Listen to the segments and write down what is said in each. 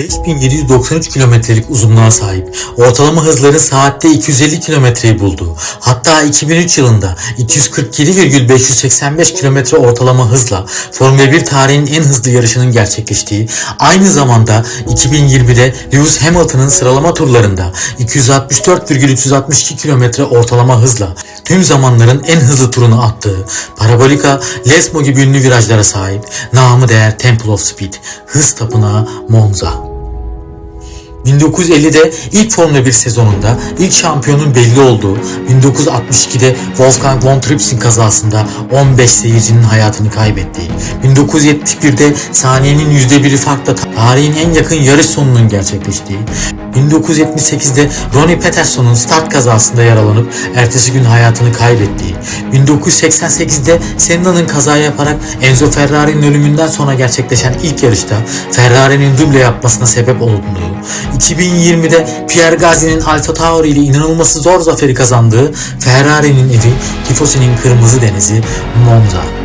5793 kilometrelik uzunluğa sahip. Ortalama hızları saatte 250 kilometreyi buldu. Hatta 2003 yılında 247,585 kilometre ortalama hızla Formula 1 tarihinin en hızlı yarışının gerçekleştiği, aynı zamanda 2020'de Lewis Hamilton'ın sıralama turlarında 264,362 kilometre ortalama hızla tüm zamanların en hızlı turunu attığı, Parabolika, Lesmo gibi ünlü virajlara sahip, namı değer Temple of Speed, hız tapınağı Monza. 1950'de ilk Formula 1 sezonunda ilk şampiyonun belli olduğu 1962'de Wolfgang von Tripps'in kazasında 15 seyircinin hayatını kaybettiği, 1971'de saniyenin %1'i farkla tarihin en yakın yarış sonunun gerçekleştiği, 1978'de Ronnie Peterson'un start kazasında yaralanıp ertesi gün hayatını kaybettiği, 1988'de Senna'nın kaza yaparak Enzo Ferrari'nin ölümünden sonra gerçekleşen ilk yarışta Ferrari'nin duble yapmasına sebep olunduğu, 2020'de Pierre Gasly'nin Alfa Tauri ile inanılması zor zaferi kazandığı Ferrari'nin evi Tifosi'nin Kırmızı Denizi Monza.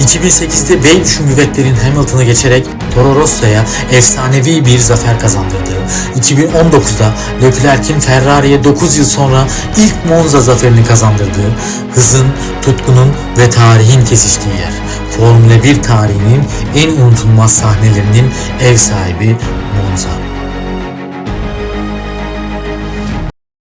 2008'de Wayne Şumüvetler'in Hamilton'ı geçerek Toro Rosso'ya efsanevi bir zafer kazandırdığı, 2019'da Leclerc'in Ferrari'ye 9 yıl sonra ilk Monza zaferini kazandırdığı, hızın, tutkunun ve tarihin kesiştiği yer. Formula 1 tarihinin en unutulmaz sahnelerinin ev sahibi Monza.